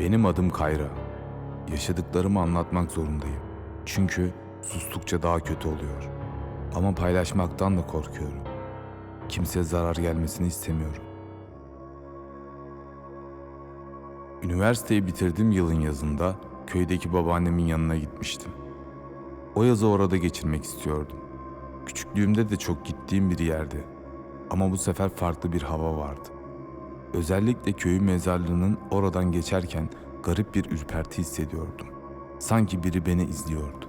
Benim adım Kayra. Yaşadıklarımı anlatmak zorundayım. Çünkü sustukça daha kötü oluyor. Ama paylaşmaktan da korkuyorum. Kimseye zarar gelmesini istemiyorum. Üniversiteyi bitirdiğim yılın yazında köydeki babaannemin yanına gitmiştim. O yazı orada geçirmek istiyordum. Küçüklüğümde de çok gittiğim bir yerdi. Ama bu sefer farklı bir hava vardı. Özellikle köyün mezarlığının oradan geçerken garip bir ürperti hissediyordum. Sanki biri beni izliyordu.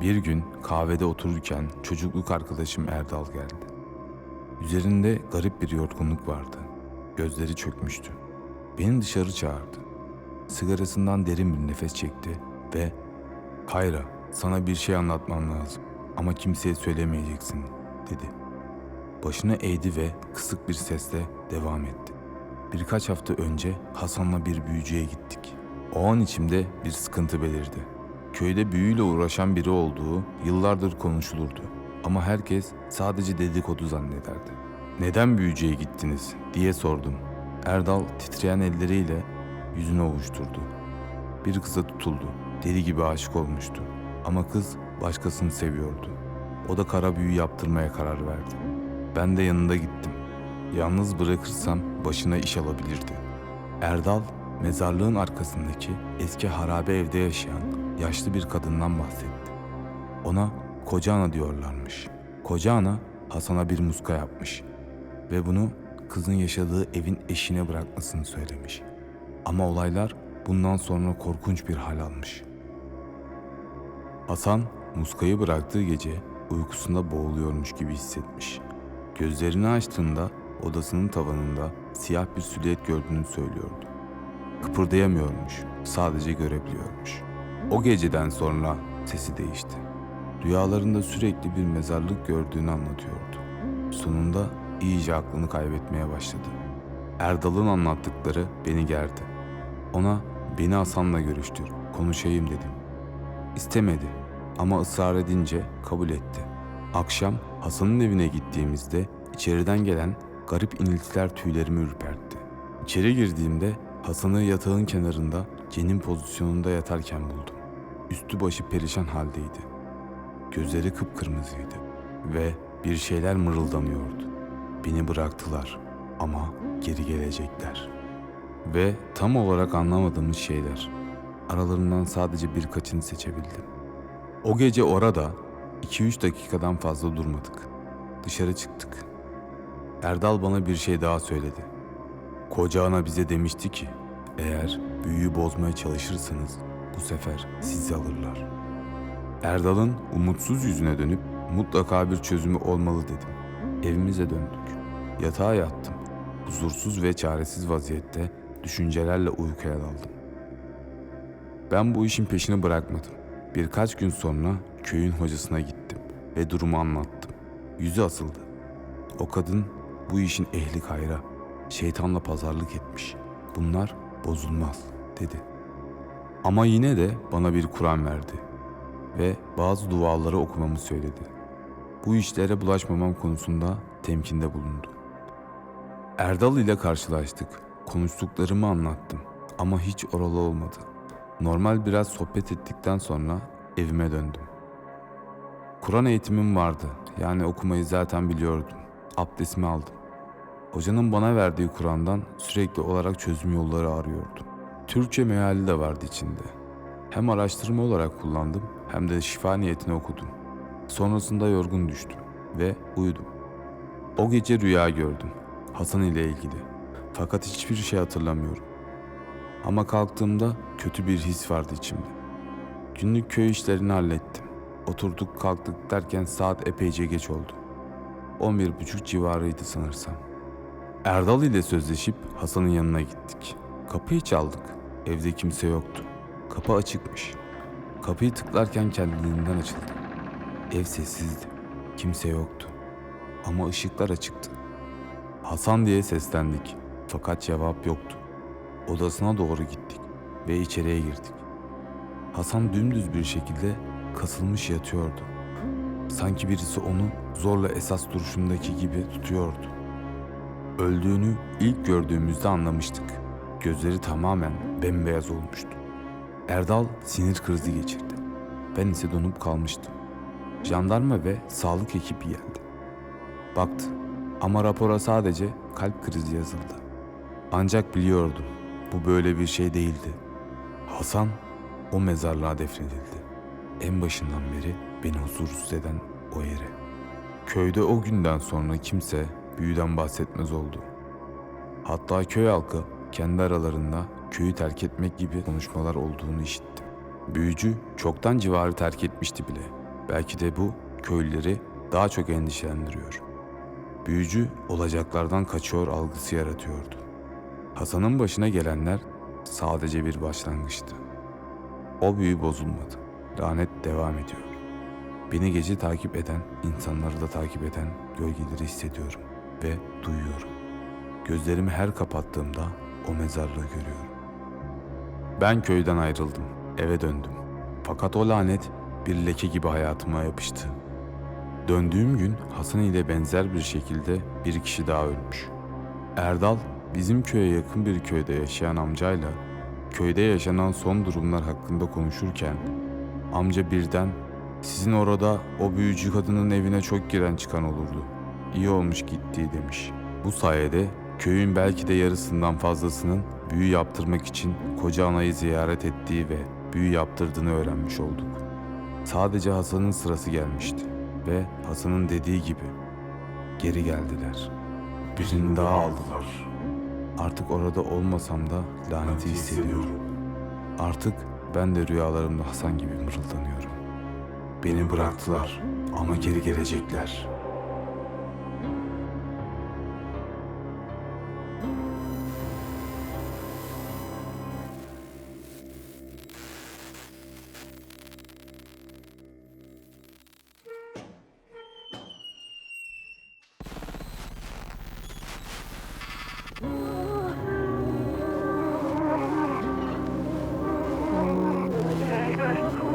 Bir gün kahvede otururken çocukluk arkadaşım Erdal geldi. Üzerinde garip bir yorgunluk vardı. Gözleri çökmüştü. Beni dışarı çağırdı. Sigarasından derin bir nefes çekti ve "Hayra, sana bir şey anlatmam lazım ama kimseye söylemeyeceksin." dedi. Başını eğdi ve kısık bir sesle devam etti. Birkaç hafta önce Hasan'la bir büyücüye gittik. O an içimde bir sıkıntı belirdi. Köyde büyüyle uğraşan biri olduğu yıllardır konuşulurdu. Ama herkes sadece dedikodu zannederdi. Neden büyücüye gittiniz diye sordum. Erdal titreyen elleriyle yüzünü ovuşturdu. Bir kıza tutuldu. Deli gibi aşık olmuştu. Ama kız başkasını seviyordu. O da kara büyü yaptırmaya karar verdi. Ben de yanında gittim. Yalnız bırakırsam başına iş alabilirdi. Erdal, mezarlığın arkasındaki eski harabe evde yaşayan yaşlı bir kadından bahsetti. Ona Koca Ana diyorlarmış. Koca Ana Hasan'a bir muska yapmış ve bunu kızın yaşadığı evin eşine bırakmasını söylemiş. Ama olaylar bundan sonra korkunç bir hal almış. Hasan muskayı bıraktığı gece uykusunda boğuluyormuş gibi hissetmiş. Gözlerini açtığında odasının tavanında siyah bir silüet gördüğünü söylüyordu. Kıpırdayamıyormuş, sadece görebiliyormuş. O geceden sonra sesi değişti. Rüyalarında sürekli bir mezarlık gördüğünü anlatıyordu. Sonunda iyice aklını kaybetmeye başladı. Erdal'ın anlattıkları beni gerdi. Ona beni Hasan'la görüştür, konuşayım dedim. İstemedi ama ısrar edince kabul etti. Akşam Hasan'ın evine gittiğimizde içeriden gelen garip iniltiler tüylerimi ürpertti. İçeri girdiğimde Hasan'ı yatağın kenarında cenin pozisyonunda yatarken buldum. Üstü başı perişan haldeydi. Gözleri kıpkırmızıydı ve bir şeyler mırıldanıyordu. Beni bıraktılar ama geri gelecekler. Ve tam olarak anlamadığımız şeyler. Aralarından sadece birkaçını seçebildim. O gece orada 2-3 dakikadan fazla durmadık. Dışarı çıktık. Erdal bana bir şey daha söyledi. Koca ana bize demişti ki, eğer büyüyü bozmaya çalışırsanız bu sefer sizi alırlar. Erdal'ın umutsuz yüzüne dönüp mutlaka bir çözümü olmalı dedim. Evimize döndük. Yatağa yattım. Huzursuz ve çaresiz vaziyette düşüncelerle uykuya daldım. Ben bu işin peşini bırakmadım. Birkaç gün sonra köyün hocasına gittim ve durumu anlattım. Yüzü asıldı. O kadın bu işin ehli kayra. Şeytanla pazarlık etmiş. Bunlar bozulmaz dedi. Ama yine de bana bir Kur'an verdi ve bazı duaları okumamı söyledi. Bu işlere bulaşmamam konusunda temkinde bulundu. Erdal ile karşılaştık. Konuştuklarımı anlattım ama hiç oralı olmadı. Normal biraz sohbet ettikten sonra evime döndüm. Kur'an eğitimim vardı. Yani okumayı zaten biliyordum. Abdestimi aldım. Hocanın bana verdiği Kur'an'dan sürekli olarak çözüm yolları arıyordum. Türkçe meali de vardı içinde. Hem araştırma olarak kullandım hem de şifa niyetine okudum. Sonrasında yorgun düştüm ve uyudum. O gece rüya gördüm. Hasan ile ilgili. Fakat hiçbir şey hatırlamıyorum. Ama kalktığımda kötü bir his vardı içimde. Günlük köy işlerini hallettim. Oturduk kalktık derken saat epeyce geç oldu. 11.30 civarıydı sanırsam. Erdal ile sözleşip Hasan'ın yanına gittik. Kapıyı çaldık. Evde kimse yoktu. Kapı açıkmış. Kapıyı tıklarken kendiliğinden açıldı. Ev sessizdi. Kimse yoktu. Ama ışıklar açıktı. Hasan diye seslendik. Fakat cevap yoktu. Odasına doğru gittik ve içeriye girdik. Hasan dümdüz bir şekilde kasılmış yatıyordu. Sanki birisi onu zorla esas duruşundaki gibi tutuyordu. Öldüğünü ilk gördüğümüzde anlamıştık. Gözleri tamamen bembeyaz olmuştu. Erdal sinir krizi geçirdi. Ben ise donup kalmıştım. Jandarma ve sağlık ekibi geldi. Baktı ama rapora sadece kalp krizi yazıldı. Ancak biliyordum bu böyle bir şey değildi. Hasan o mezarlığa defnedildi. En başından beri beni huzursuz eden o yere. Köyde o günden sonra kimse büyüden bahsetmez oldu. Hatta köy halkı kendi aralarında köyü terk etmek gibi konuşmalar olduğunu işittim. Büyücü çoktan civarı terk etmişti bile. Belki de bu köylüleri daha çok endişelendiriyor. Büyücü olacaklardan kaçıyor algısı yaratıyordu. Hasan'ın başına gelenler sadece bir başlangıçtı. O büyü bozulmadı. Lanet devam ediyor. Beni gece takip eden, insanları da takip eden gölgeleri hissediyorum ve duyuyorum. Gözlerimi her kapattığımda o mezarlığı görüyorum. Ben köyden ayrıldım, eve döndüm. Fakat o lanet bir leke gibi hayatıma yapıştı. Döndüğüm gün Hasan ile benzer bir şekilde bir kişi daha ölmüş. Erdal bizim köye yakın bir köyde yaşayan amcayla köyde yaşanan son durumlar hakkında konuşurken amca birden sizin orada o büyücü kadının evine çok giren çıkan olurdu. İyi olmuş gittiği demiş. Bu sayede köyün belki de yarısından fazlasının büyü yaptırmak için koca anayı ziyaret ettiği ve büyü yaptırdığını öğrenmiş olduk. Sadece Hasan'ın sırası gelmişti ve Hasan'ın dediği gibi geri geldiler. Birini daha aldılar. Artık orada olmasam da laneti hissediyorum. Artık ben de rüyalarımda Hasan gibi mırıldanıyorum. Beni bıraktılar ama geri gelecekler. Good.